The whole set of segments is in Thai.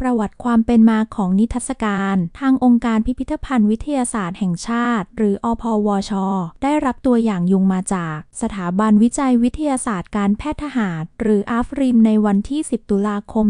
ประวัติความเป็นมาของนิทรรศการ ทางองค์การพิพิธภัณฑ์วิทยาศาสตร์แห่งชาติ หรืออพวช ได้รับตัวอย่างยุงมาจาก สถาบันวิจัยวิทยาศาสตร์การแพทย์ทหาร หรืออาฟริมในวันที่ 10 ตุลาคม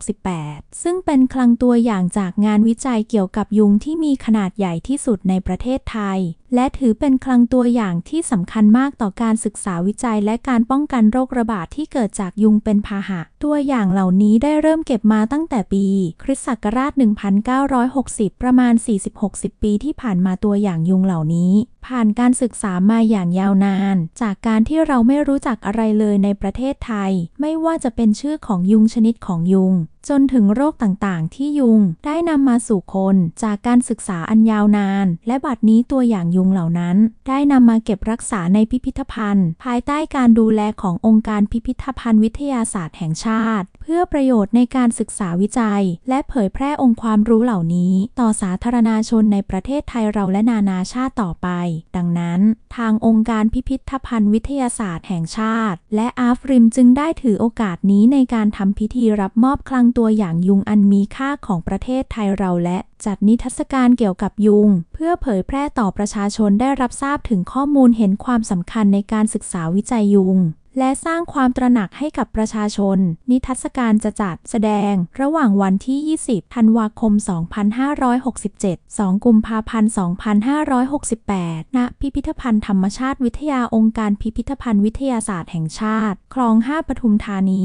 2568 ซึ่งเป็นคลังตัวอย่างจากงานวิจัยเกี่ยวกับยุงที่มีขนาดใหญ่ที่สุดในประเทศไทย และถือเป็นคลังตัวอย่างที่สำคัญมากต่อการศึกษาวิจัยและการป้องกันโรคระบาดที่เกิดจากยุงเป็นพาหะ ตัวอย่างเหล่านี้ได้เริ่มเก็บมาตั้งแต่ปี คริสต์ศักราช 1960 ประมาณ 40-60 ปีที่ผ่านมาตัวอย่างยุงเหล่านี้ ผ่านการศึกษามาอย่างยาวนาน จากการที่เราไม่รู้จักอะไรเลยในประเทศไทย ไม่ว่าจะเป็นชื่อของยุงชนิดของยุงจนถึงโรคต่างๆ ที่ยุงได้นำมาสู่คนจากการศึกษาอันยาวนาน และบัดนี้ตัวอย่างยุงเหล่านั้น ได้นำมาเก็บรักษาในพิพิธภัณฑ์ ภายใต้การดูแลขององค์การพิพิธภัณฑ์วิทยาศาสตร์แห่งชาติ เพื่อประโยชน์ในการศึกษาวิจัย และเผยแพร่องค์ความรู้เหล่านี้ ต่อสาธารณชนในประเทศไทยเราและนานาชาติต่อไป ดังนั้น ทางองค์การพิพิธภัณฑ์วิทยาศาสตร์แห่งชาติ และอาฟริมจึงได้ถือโอกาสนี้ในการทำพิธีรับมอบคลังตัวอย่างยุงอันมีค่าของประเทศไทยเราและจัดนิทรรศการเกี่ยวกับยุง เพื่อเผยแพร่ต่อประชาชนได้รับทราบถึงข้อมูลเห็นความสำคัญในการศึกษาวิจัยยุงและสร้างความตระหนักให้กับประชาชน นิทรรศการจะจัดแสดง ระหว่างวันที่ 20 ธันวาคม 2567 2 กุมภาพันธ์ 2568 ณ พิพิธภัณฑ์ธรรมชาติวิทยาองค์การพิพิธภัณฑ์วิทยาศาสตร์แห่งชาติ คลอง 5 ปทุมธานี